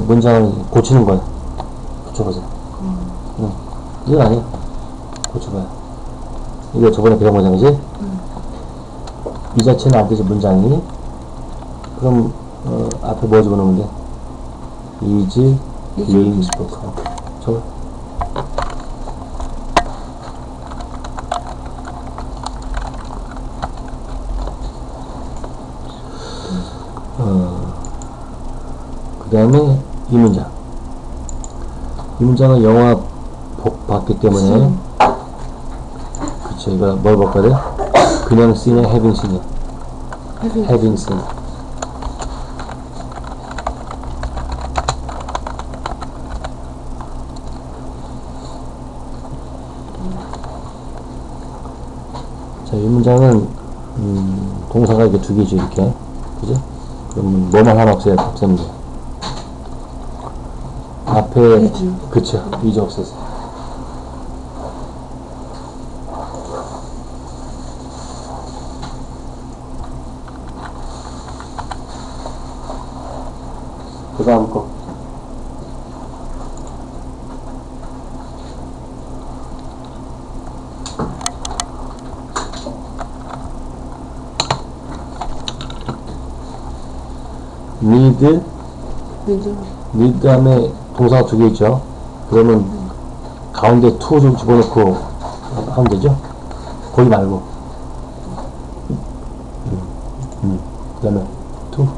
문장을 고치는 거야. 고쳐보세요. 응. 이건 아니야. 고쳐봐요. 이거 저번에 배운 거잖아지? 이 자체는 안 되지, 문장이. 그럼, 어, 앞에 뭐 집어넣으면 돼? is being spoken. 저, 그 다음에 이 문장. 이 문장은 영화 복 봤기 때문에 그쵸 이거 뭘 봤거든? 그냥 seen이야 having seen이야 having having seen 자, 이 문장은 음, 동사가 이렇게 두 개죠 이렇게 그죠? 그러면 뭐만 하나 없애야 없애면 돼 앞에 이주. 그쵸 이주 없애서. 그 다음 거. need need 다음에 동사가 두 개 있죠. 그러면 가운데 to 좀 집어넣고 하면 되죠. 거기 말고. 음, 음. 그 다음에 to. 음.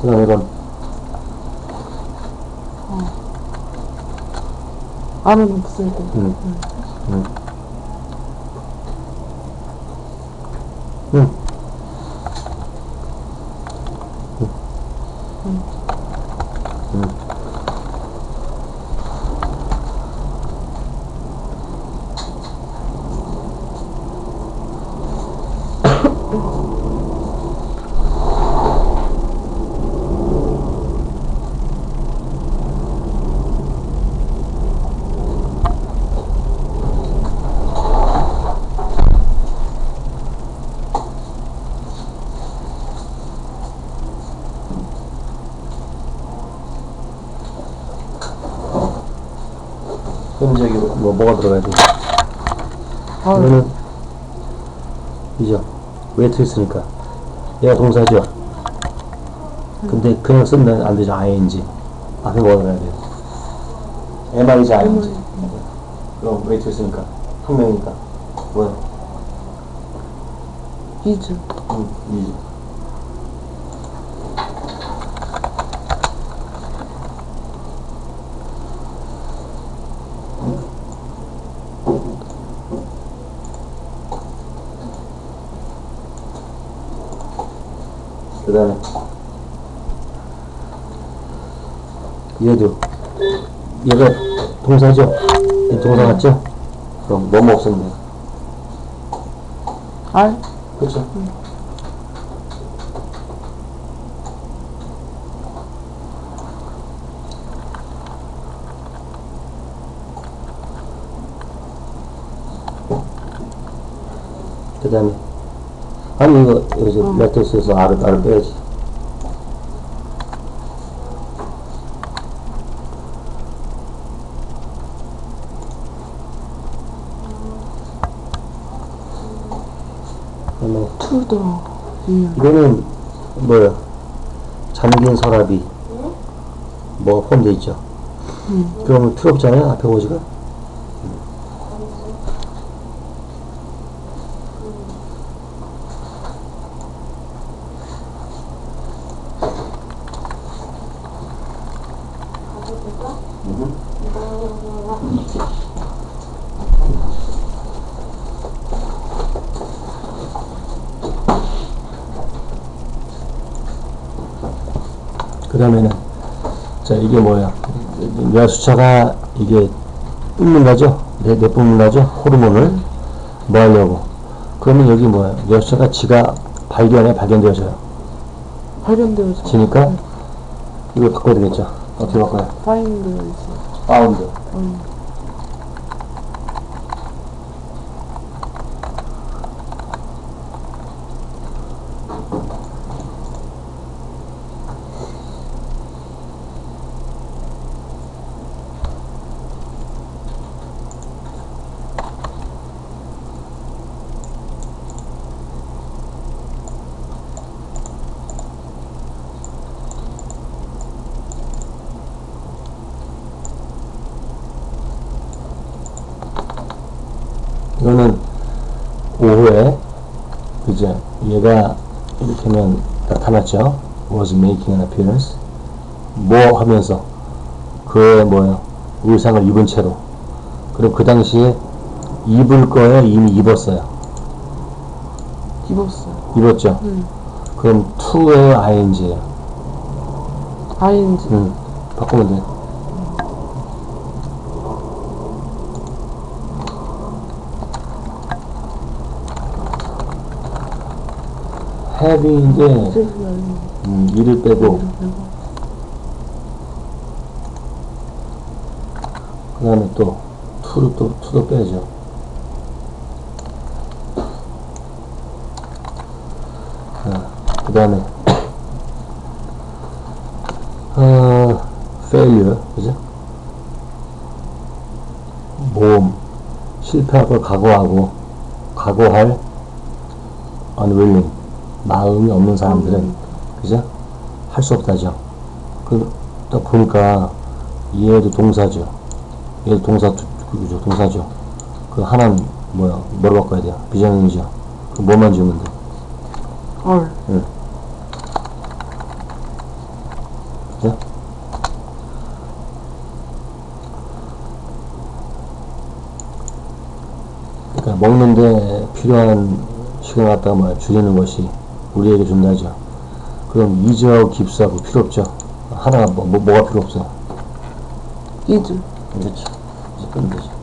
그 다음에 이건 안은 없을 때 음. 음. 음. Mm. Mm. 그럼 저기 뭐 뭐가 들어가야 돼? 아, 이거는 이죠. 웨이트 있으니까 얘가 동사죠. 근데 그냥 쓰면 안 되죠. ing 앞에 뭐가 들어가야 돼요? MI지 ing. 그럼 웨이트 있으니까 한 명이니까 뭐야? is 응, 이지. 그 다음에 얘도 얘가 동사죠? 이 동사 맞죠? 그럼 뭐뭐 없으면 돼요 are 그렇죠. 그 다음에 아니 이거 여기서 레터스에서 알을 알을 빼야지 to the union 이거는 뭐야? 잠긴 서랍이 뭐 포함되어 있죠. 음. 그러면 필요 없잖아요. 앞에 오지가. 그 다음에는 자 이게 뭐야? 뇌 수차가 이게 뿜는 거죠? 뇌, 뇌 뿜는 거죠? 호르몬을 뭐 하려고? 그러면 여기 뭐야? 뇌 수차가 지가 발견에 발견되어져요. 발견되어서 지니까 이걸 바꿔야 되겠죠 어떻게 바꿔요 is 파운드. 음. 이거는 5회 그죠? 얘가 이렇게 하면 나타났죠? was making an appearance 뭐 하면서 그의 뭐요 의상을 입은 채로 그리고 그 당시에 입을 거에 이미 입었어요 입었어요 입었죠? 음. 그럼 to의 ing예요 ing 음, 바꾸면 돼요 알고. 음, 이를 빼고 그 다음에 또 to를 또 to도 빼야죠. 그 다음에 어, failure 그죠? 모험 실패할 걸 각오하고 각오할 unwilling 마음이 없는 사람들은 그죠? 할 수 없다죠. 그, 딱 보니까 얘도 동사죠. 얘도 동사, 그죠? 동사죠. 그 하나는 뭐야? 뭐로 바꿔야 돼요? 비정형이죠. 그 뭐만 지우면 돼? 얼. 그죠? 그러니까 먹는데 필요한 시간 갖다가 뭐 줄이는 것이 우리에게 준다죠. 그럼 이저 깁스하고 필요 없죠. 하나가 뭐, 뭐 뭐가 필요 없어. 이즈. 그렇지. 이제 되지.